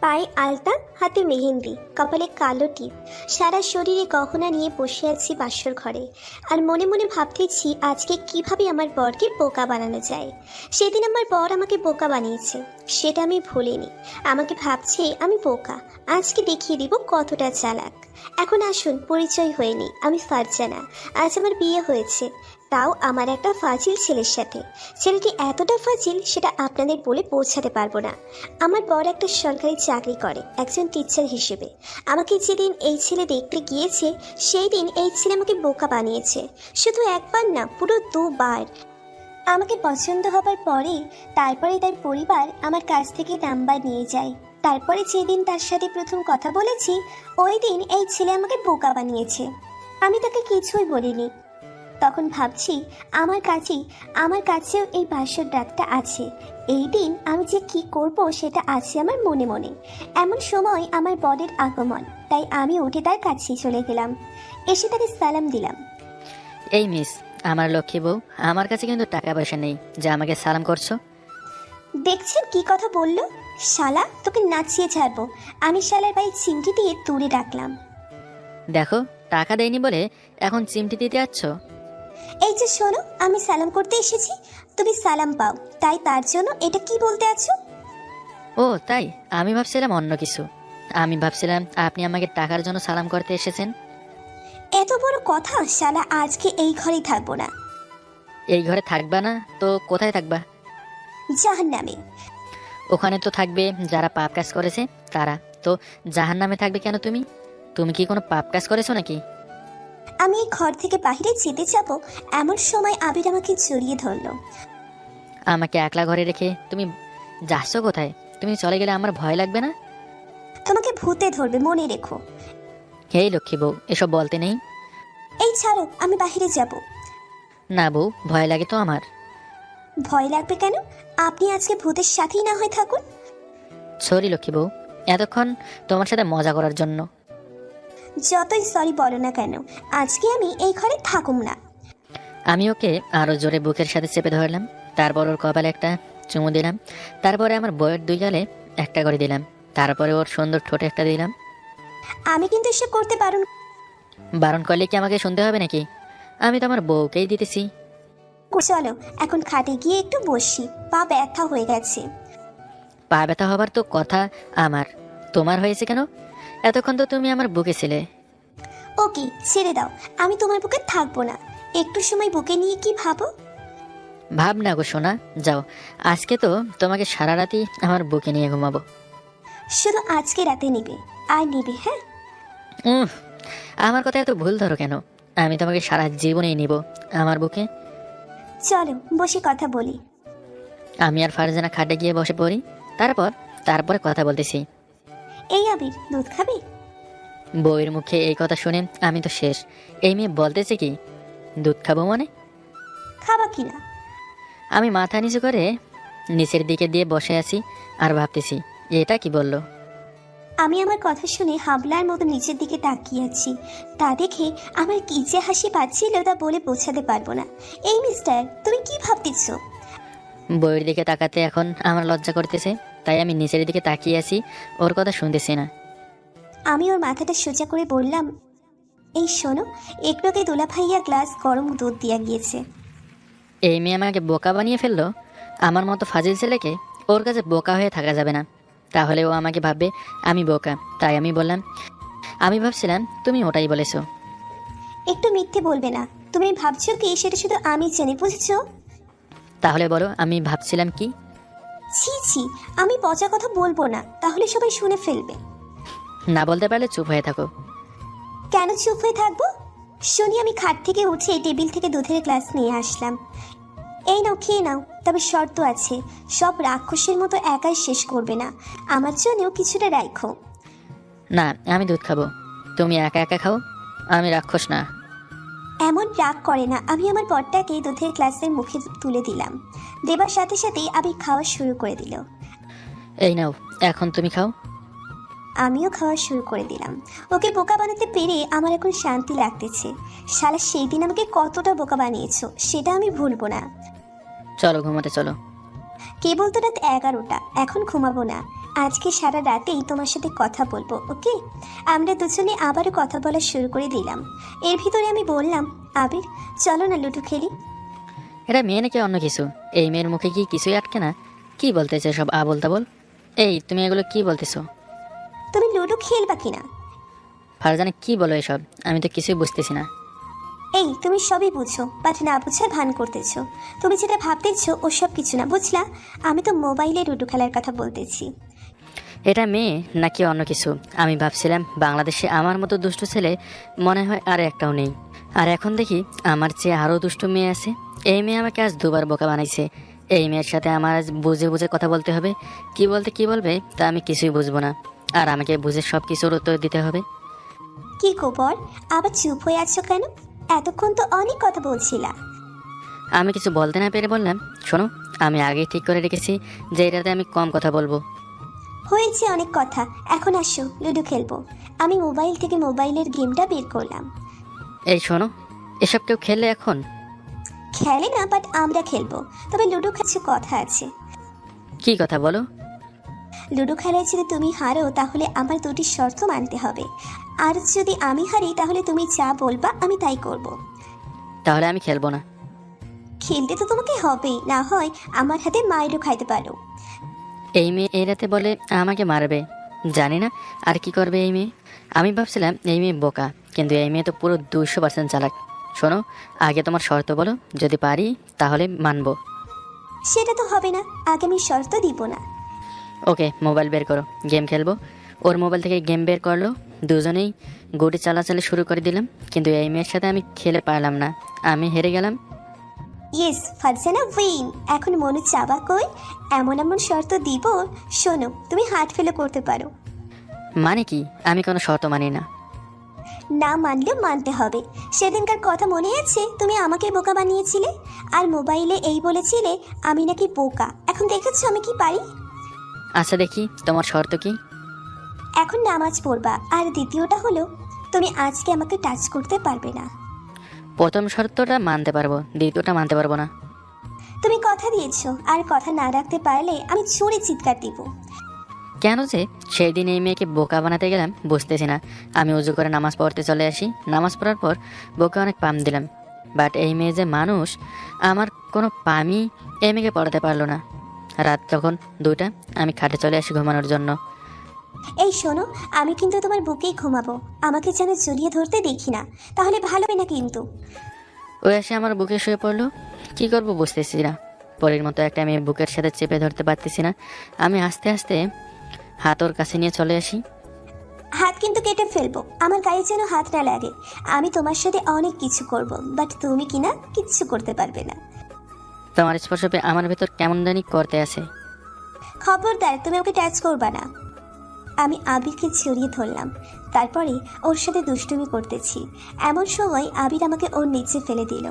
পায়ে আলতা, হাতে মেহেন্দি, কপালে কালো টিপ। সারা শরীরে গহনা নিয়ে বসে আছি বাসর ঘরে। আর মনে মনে ভাবতেছি, আজকে কীভাবে আমার বরকে বোকা বানানো যায়? সেদিন আমার বর আমাকে বোকা বানিয়েছে, সেটা আমি ভুলিনি। আমাকে ভাবছে, আমি বোকা। আজকে দেখিয়ে দিব কতটা চালাক। এখন আসুন, পরিচয় হয়নি আমি ফারজানা। আজ আমার বিয়ে হয়েছে। তাও আমার একটা ফাজিল ছেলের সাথে। ছেলেটি এতটা ফাজিল সেটা আপনাদের বলে পৌঁছাতে পারব না। আমার বড় একটা সরকারি চাকরি করে, একজন টিচার হিসেবে। আমাকে যেদিন এই ছেলে দেখতে গিয়েছে সেই দিন এই ছেলে আমাকে বোকা বানিয়েছে। শুধু একবার না, পুরো দুবার। আমাকে পছন্দ হবার পরে, তারপরে তার পরিবার আমার কাছ থেকে নাম্বার নিয়ে যায়। তারপরে যেদিন তার সাথে প্রথম কথা বলেছি, ওই দিন এই ছেলে আমাকে বোকা বানিয়েছে। আমি তাকে কিছুই বলিনি। তখন ভাবছি আমার কাছেই আমার কাছেও এই ভাষ্যর ডাকটা আছে। এই দিন আমি যে কি করব সেটা আছে আমার মনে মনে। এমন সময় আমার বরের আগমন তাই আমি উঠে তার কাছেই চলে গেলাম। এসে তাকে সালাম দিলাম। এই মিস আমার লক্ষ্মী বউ আমার কাছে কিন্তু টাকা পয়সা নেই যে আমাকে সালাম করছ। দেখছেন কি কথা বলল? শালা তোকে নাচিয়ে ছাড়বো। আমি শালার ভাই চিমটি দিয়ে দূরে ডাকলাম। দেখো টাকা দেয়নি বলে এখন চিমটি দিতে যাচ্ছ? এই যে শোনো আমি সালাম করতে এসেছি। তুমি সালাম পাও। তাই তার জন্য এটা কি বলতে আছো? ও তাই। আমি ভাবছিলাম অন্য কিছু। আমি ভাবছিলাম আপনি আমাকে টাকার জন্য সালাম করতে এসেছেন। এত বড় কথা শালা আজকে এই ঘরেই থাকব না। এই ঘরে থাকবা না? তো কোথায় থাকবা? জাহান নামে ওখানে তো থাকবে যারা পাপ কাজ করেছে তারা। তো জাহান নামে থাকবে কেন তুমি? তুমি কি কোনো পাপ কাজ করেছ নাকি? আমি এই ঘর থেকে বাইরে যেতে যাব এমন সময় আবির আমাকে জড়িয়ে ধরলো। আমাকে একলা ঘরে রেখে তুমি যাচ্ছ কোথায়? তুমি চলে গেলে আমার ভয় লাগবে না? তোমাকে ভূতে ধরবে মনে রেখো। হে লক্ষ্মী বউ এসব বলতে নেই। এই ছাড়ো আমি বাইরে যাব। না বউ ভয় লাগে তো আমার। ভয় লাগবে কেন? আপনি আজকে ভূতের সাথেই না হয় থাকুন। সরি লক্ষ্মী বউ এতক্ষণ তোমার সাথে মজা করার জন্য। যতই সরি বলো না কেন আজকে আমি এই ঘরে থাকুম না। আমি ওকে আরও জোরে বুকের সাথে চেপে ধরলাম। তারপর ওর কপালে একটা চুমু দিলাম। তারপরে আমার বইয়ের দুই গালে একটা করে দিলাম। তারপরে ওর সুন্দর ঠোঁটে একটা দিলাম। আমি কিন্তু এসব করতে পারুন বারণ করলে কি আমাকে শুনতে হবে নাকি? আমি তো আমার বউকেই দিতেছি। চলো এখন খাটে গিয়ে একটু বসি। পা ব্যথা হয়ে গেছে। পা ব্যথা হবার তো কথা আমার। তোমার হয়েছে কেন? এতক্ষণ তো তুমি আমার বুকে ছিলে। ওকে ছেড়ে দাও। আমি তোমার বুকে থাকব না। একটু সময় বুকে নিয়ে কি ভাবো? ভাব না গো সোনা যাও। আজকে তো তোমাকে সারা রাতই আমার বুকে নিয়ে ঘুমাবো। শুধু আজকে রাতে নিবে আর নিবে হ্যাঁ? উহ আমার কথা এত ভুল ধরো কেন? আমি তোমাকে সারা জীবনেই নিব আমার বুকে। চলো বসে কথা বলি। আমি আর ফারজানা খাটে গিয়ে বসে পড়ি। তারপর তারপরে কথা বলতেছি। এই আবির দুধ খাবে? বউয়ের মুখে এই কথা শুনে আমি তো শেষ। এই মেয়ে বলতেছে কি দুধ খাব মানে? খাবা কিনা আমি মাথা নিচু করে নিচের দিকে দিয়ে বসে আছি আর ভাবতেছি এটা কি বলল? আমি আমার কথা শুনে হাবলার মতো নিচের দিকে তাকিয়ে আছি। তা দেখে আমার কি যে হাসি পাচ্ছিল তা বলে বোঝাতে পারব না। এই মিস্টার তুমি কি ভাবতেছ? বইয়ের দিকে তাকাতে এখন আমার লজ্জা করতেছে। তাই আমি নিচের দিকে তাকিয়ে আছি ওর কথা শুনতেছি না। আমি ওর মাথাটা সোজা করে বললাম এই শোনো একটুকে দোলা ভাইয়া গ্লাস গরম দুধ দিয়া গিয়েছে। এই মেয়ে আমাকে বোকা বানিয়ে ফেলল? আমার মতো ফাজিল ছেলেকে ওর কাছে বোকা হয়ে থাকা যাবে না। তাহলে ও আমাকে ভাববে আমি বোকা। তাই আমি বললাম আমি ভাবছিলাম তুমি ওটাই বলেছ। একটু মিথ্যে বলবে না। তুমি ভাবছ কি? সেটা শুধু আমি জানি বুঝেছ? তাহলে বলো আমি ভাবছিলাম কি? ছি ছি আমি পচা কথা বলব না তাহলে সবাই শুনে ফেলবে। না বলতে পারলে চুপ হয়ে থাকো। কেন চুপ হয়ে থাকব? শুনি আমি খাট থেকে উঠে টেবিল থেকে দুধের গ্লাস নিয়ে আসলাম। এই নাও খেয়ে নাও তবে শর্ত আছে সব রাক্ষসের মতো একাই শেষ করবে না। আমার জন্যও কিছুটা রাখো না আমি দুধ খাব। তুমি একা একা খাও আমি রাক্ষস না। এমন রাগ করে না আমি আমার পরটাকে দুধের গ্লাসের মুখে তুলে দিলাম। দেবার সাথে সাথেই আমি খাওয়া শুরু করে দিল। এই নাও এখন তুমি খাও। আমিও খাওয়া শুরু করে দিলাম। ওকে বোকা বানাতে পেরে আমার এখন শান্তি লাগতেছে। শালা সেই দিন আমাকে কতটা বোকা বানিয়েছো সেটা আমি ভুলবো না। চলো ঘুমাতে চলো। কেবল তো রাত এগারোটা এখন ঘুমাবো না। আজকে সারা রাতেই তোমার সাথে কথা বলব ওকে? আমরা দুজনে আবারও কথা বলা শুরু করে দিলাম। এর ভিতরে আমি বললাম আবির চলো না লুডো খেলি। এটা মেয়ে নাকি অন্য কিছু? এই মেয়ের মুখে কি কিছুই আটকে না? কি বলতেছে সব আবল তাবল এই তুমি এগুলো কি বলতেছো? তুমি লুডো খেলবা কিনা? ফারজানা কি বলো এসব? আমি তো কিছুই বুঝতেছি না। এই তুমি সবই বুঝো বাট না বুঝার ভান করতেছো। তুমি যেটা ভাবতেছো ওসব কিছু না বুঝলা? আমি তো মোবাইলে লুডো খেলার কথা বলতেছি। এটা মেয়ে নাকি অন্য কিছু? আমি ভাবছিলাম বাংলাদেশে আমার মতো দুষ্ট ছেলে মনে হয় আর একটাও নেই। আর এখন দেখি আমার চেয়ে আরও দুষ্ট মেয়ে আছে। এই মেয়ে আমাকে আজ দুবার বোকা বানাইছে। এই মেয়ের সাথে আমার আজ বুঝে বুঝে কথা বলতে হবে। কি বলতে কি বলবে তা আমি কিছুই বুঝব না। আর আমাকে বুঝে সব কিছুর উত্তর দিতে হবে। কি গোবর আবার চুপ হয়ে আছো কেন? এতক্ষণ তো অনেক কথা বলছিলা। আমি কিছু বলতে না পেরে বললাম শোনো আমি আগেই ঠিক করে রেখেছি যে এটাতে আমি কম কথা বলব। হয়েছে অনেক কথা। এখন আসো লুডো খেলব। আমি মোবাইল থেকে মোবাইলের গেমটা বের করলাম। এই শোনো এসব কেউ খেলে এখন? খেলে না বাট আমরা খেলব। তবে লুডো কাছে কথা আছে। কি কথা বলো? লুডো খেলায় যদি তুমি হারো তাহলে আমার দুটি শর্ত মানতে হবে। আর যদি আমি হারি তাহলে তুমি যা বলবা আমি তাই করব। তাহলে আমি খেলব না। খেলতে তো তোমাকে হবেই না হয় আমার হাতে মায়েরও খাইতে পারো। এই মেয়ে এই রাতে বলে আমাকে মারবে। জানি না আর কি করবে এই মেয়ে। আমি ভাবছিলাম এই মেয়ে বোকা কিন্তু এই মেয়ে তো পুরো দুশো পার্সেন্ট চালাক। শোনো আগে তোমার শর্ত বলো যদি পারি তাহলে মানবো। সেটা তো হবে না আগে আমি শর্ত দিব না। ওকে মোবাইল বের করো গেম খেলব। ওর মোবাইল থেকে গেম বের করল। দুজনেই গুটি চালাচালি শুরু করে দিলাম কিন্তু এই মেয়ের সাথে আমি খেলে পারলাম না। আমি হেরে গেলাম। ইয়েস ফারজানা উইন এখন মনে চাবা কই এমন এমন শর্ত দিব শোনো তুমি হাট ফেলে করতে পারো। মানে কি? আমি কোনো শর্ত মানি না। না মানলেও মানতে হবে। সেদিনকার কথা মনে আছে? তুমি আমাকে বোকা বানিয়েছিলে? আর মোবাইলে এই বলেছিলে আমি নাকি বোকা। এখন দেখেছ আমি কি পারি? আচ্ছা দেখি তোমার শর্ত কি? এখন নামাজ পড়বা। আর দ্বিতীয়টা হলো তুমি আজকে আমাকে টাচ করতে পারবে না। প্রথম শর্তটা মানতে পারব দ্বিতীয়টা মানতে পারব না। তুমি কথা দিয়েছ আর কথা না রাখতে পারলে আমি ছুঁড়ে চিৎকার দিব। কেন যে সেই দিন এই মেয়েকে বোকা বানাতে গেলাম বুঝতেছি না। আমি উজু করে নামাজ পড়তে চলে আসি। নামাজ পড়ার পর বোকা অনেক পাম দিলাম। বাট এই মেয়ে যে মানুষ আমার কোনো পামই এই মেয়েকে পড়াতে পারল না। রাত তখন দুটা আমি খাটে চলে আসি ঘুমানোর জন্য। এই শোনো আমি কিন্তু তোমার বুকেই ঘুমাবো। আমাকে যেন জড়িয়ে ধরতে দেখি না। তাহলে ভালো হবে না কিন্তু। ও এসে আমার বুকে শুয়ে পড়ল। কি করব বুঝতেছি না। পরের মতো একটা আমি বুকের সাথে চেপে ধরতে পারতেছি না। আমি আস্তে আস্তে হাত ওর কাছে নিয়ে চলে আসি। হাত কিন্তু কেটে ফেলব। আমার গায়ে যেন হাত না লাগে। আমি তোমার সাথে অনেক কিছু করব বাট তুমি কিনা কিচ্ছু করতে পারবে না। তোমার স্পর্শ পেয়ে আমার ভেতর কেমন জানি করতে আছে। খবরদার তুমি ওকে টাচ করবা না। আমি আবিরকে জড়িয়ে ধরলাম। তারপরে ওর সাথে দুষ্টুমি করতেছি। এমন সময় আবির আমাকে ওর নিচে ফেলে দিল।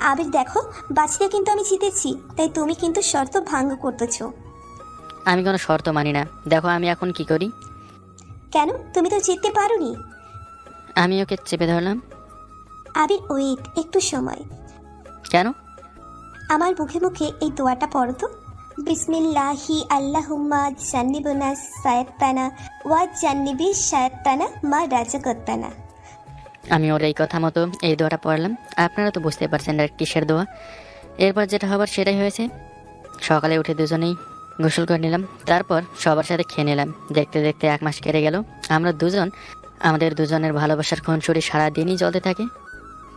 আবির দেখো বাঁচতে কিন্তু আমি জিতেছি তাই তুমি কিন্তু শর্ত ভাঙ্গ করতেছো। আমি কোনো শর্ত মানি না। দেখো আমি এখন কি করি। কেন? তুমি তো জিততে পারোনি। আমি ওকে চেপে ধরলাম। আবির ওয়েট একটু সময়। কেন? আমার মুখে মুখে এই দোয়াটা পড়ো তো। বিসমিল্লাহি আল্লাহুম্মা জান্নিবনা সায়াত্তানা ওয়া জান্নিবি সায়াত্তানা মা রাজাকত্তানা আমি ওর এই কথা মতো এই দোয়াটা পড়লাম। আপনারা তো বুঝতে পারছেন এটা কিসের দোয়া। এরপর যেটা হবার সেটাই হয়েছে। সকালে উঠে দুজনেই গোসল করে নিলাম। তারপর সবার সাথে খেয়ে নিলাম। দেখতে দেখতে এক মাস কেটে গেল। আমরা দুজন, আমাদের দুজনের ভালোবাসার খুনসুরি সারাদিনই চলতে থাকে।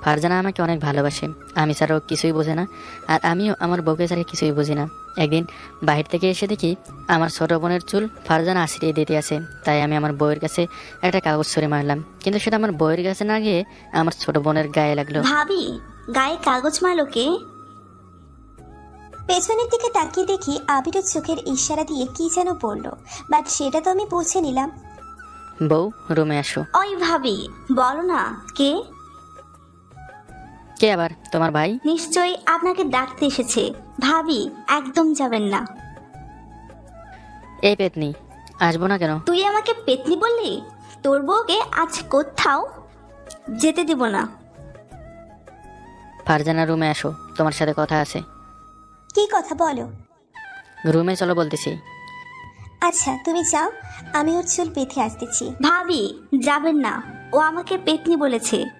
ফারজানা আমাকে অনেক ভালোবাসে। আমি ছাড়াও কিছুই বোঝে না। আর আমিও আমার বউকে ছাড়া কিছুই বুঝি না। একদিন বাহির থেকে এসে দেখি আমার ছোট বোনের চুল ফারজানা আশ্রিয়ে দিতে আছে। তাই আমি আমার বউয়ের কাছে একটা কাগজ ছুঁড়ে মারলাম। কিন্তু সেটা আমার বউয়ের কাছে না গিয়ে আমার ছোট বোনের গায়ে লাগল। ভাবি গায়ে কাগজ মারলো কে? পেছনের দিকে তাকিয়ে দেখি আবিরের চোখের ইশারা দিয়ে কি যেন বলল। বাট সেটা তো আমি বুঝে নিলাম। বউ রুমে আসো। ওই ভাবি বলো না কে? কে আবার? তোমার ভাই? নিশ্চয়ই আপনাকে ডাকতে এসেছে। ভাবি একদম যাবেন না। এই পেতনি আসব না কেন? তুই আমাকে পেতনি বললি? তোর বউকে আজ কোথাও যেতে দিব না। ফারজানা রুমে আসো তোমার সাথে কথা আছে। কি কথা বলো? রুমে চলো বলতেছি। আচ্ছা তুমি যাও আমি ওর চুল বেঁধে আসতেছি। ভাবি যাবেন না। ও আমাকে পেতনি বলেছে।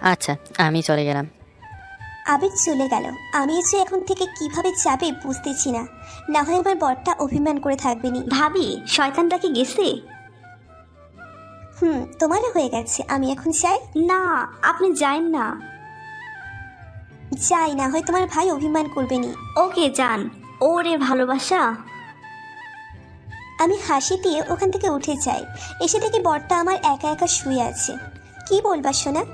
আচ্ছা আমি চলে গেলাম। আবির চলে গেল। আমি যে এখন থেকে কীভাবে যাবে বুঝতেছি না। না হয় আমার বরটা অভিমান করে থাকবে নি ভাবি শয়তানটা কি গেছে? হুম, তোমারও হয়ে গেছে। আমি এখন চাই না, আপনি যাইন না। যাই, না হয় তোমার ভাই অভিমান করবে নি ওকে, যান। ওরে ভালোবাসা। আমি হাসি দিয়ে ওখান থেকে উঠে যাই। এসে দেখি বরটা আমার একা একা শুয়ে আছে। কি বলবা শোনা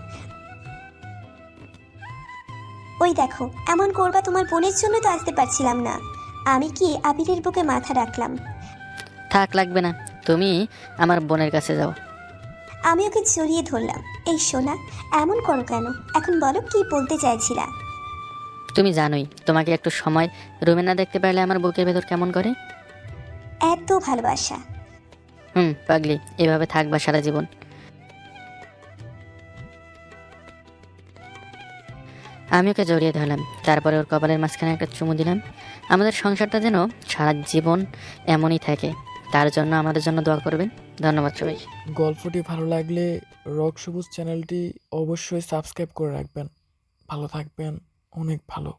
ওই দেখো এমন করবা তোমার বোনের জন্য তো আসতে পারছিলাম না। আমি কি আবিরের বুকে মাথা রাখলাম? থাক লাগবে না। তুমি আমার বোনের কাছে যাও। আমি ওকে জড়িয়ে ধরলাম। এই সোনা এমন করো কেন? এখন বলো কি বলতে চাইছিলা? তুমি জানোই তোমাকে একটু সময় রুমে না দেখতে পারলে আমার বুকের ভেতর কেমন করে? এত ভালোবাসা। হুম পাগলি এভাবে থাকবা সারা জীবন। আমি ওকে জড়িয়ে ধরলাম। তারপরে ওর কপালের মাঝখানে একটা চুমু দিলাম। আমাদের সংসারটা যেন সারা জীবন এমনই থাকে। তার জন্য আমাদের জন্য দোয়া করবেন। ধন্যবাদ সবাই গল্পটি ভালো লাগলে রক সবুজ চ্যানেলটি অবশ্যই সাবস্ক্রাইব করে রাখবেন। ভালো থাকবেন। অনেক ভালো।